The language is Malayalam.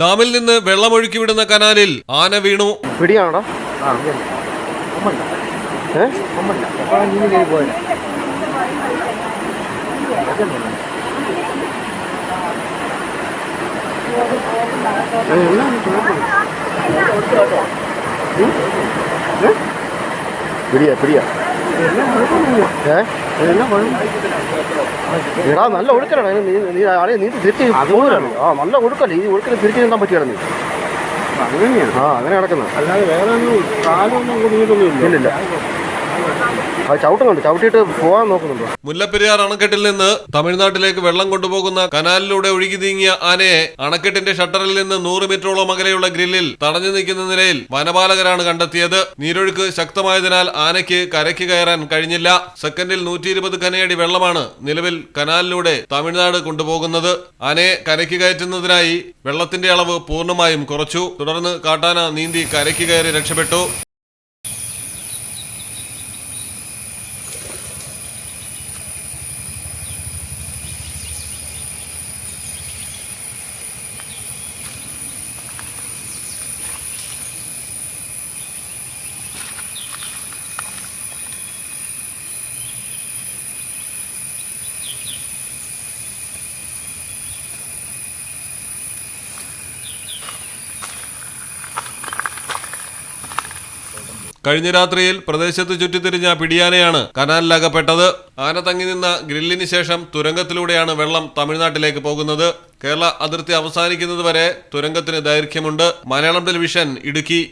ഡാമിൽ നിന്ന് വെള്ളമൊഴുക്കി വിടുന്ന കനാലിൽ ആന വീണു. പിടിയാണോ പിടിയാ പിടിയാ. ഏ? എടാ നല്ല ഒഴുക്കലാണ് നീ നീ ആളെ നീ തിരിച്ച് പോകലാണ് ആ നല്ല ഒഴുക്കല്ലേ? ഈ ഒഴുക്കിൽ തിരിച്ചു നീന്താൻ പറ്റിയാണ് നീ അങ്ങനെയാണ് ആ അങ്ങനെ കിടക്കുന്നത്. അല്ലാതെ വേറെ ഒന്നും കാലൊന്നും ഇല്ലില്ല. മുല്ലപ്പെരിയാർ അണക്കെട്ടിൽ നിന്ന് തമിഴ്നാട്ടിലേക്ക് വെള്ളം കൊണ്ടുപോകുന്ന കനാലിലൂടെ ഒഴുകി നീങ്ങിയ ആനയെ അണക്കെട്ടിന്റെ ഷട്ടറിൽ നിന്ന് നൂറ് മീറ്ററോളം അകലെയുള്ള ഗ്രില്ലിൽ തടഞ്ഞു നിൽക്കുന്ന നിലയിൽ വനപാലകരാണ് കണ്ടെത്തിയത്. നീരൊഴുക്ക് ശക്തമായതിനാൽ ആനയ്ക്ക് കരയ്ക്ക് കയറാൻ കഴിഞ്ഞില്ല. സെക്കൻഡിൽ നൂറ്റി ഇരുപത് കനയടി വെള്ളമാണ് നിലവിൽ കനാലിലൂടെ തമിഴ്നാട് കൊണ്ടുപോകുന്നത്. ആനയെ കരയ്ക്ക് കയറ്റുന്നതിനായി വെള്ളത്തിന്റെ അളവ് പൂർണമായും കുറച്ചു. തുടർന്ന് കാട്ടാന നീന്തി കരയ്ക്ക് കയറി രക്ഷപ്പെട്ടു. കഴിഞ്ഞ രാത്രിയിൽ പ്രദേശത്ത് ചുറ്റിത്തിരിഞ്ഞ പിടിയാനയാണ് കനാലിലകപ്പെട്ടത്. ആന തങ്ങി നിന്ന ഗ്രില്ലിന് ശേഷം തുരങ്കത്തിലൂടെയാണ് വെള്ളം തമിഴ്നാട്ടിലേക്ക് പോകുന്നത്. കേരള അതിർത്തി അവസാനിക്കുന്നതുവരെ തുരങ്കത്തിന് ദൈർഘ്യമുണ്ട്. Malayalam television Idukki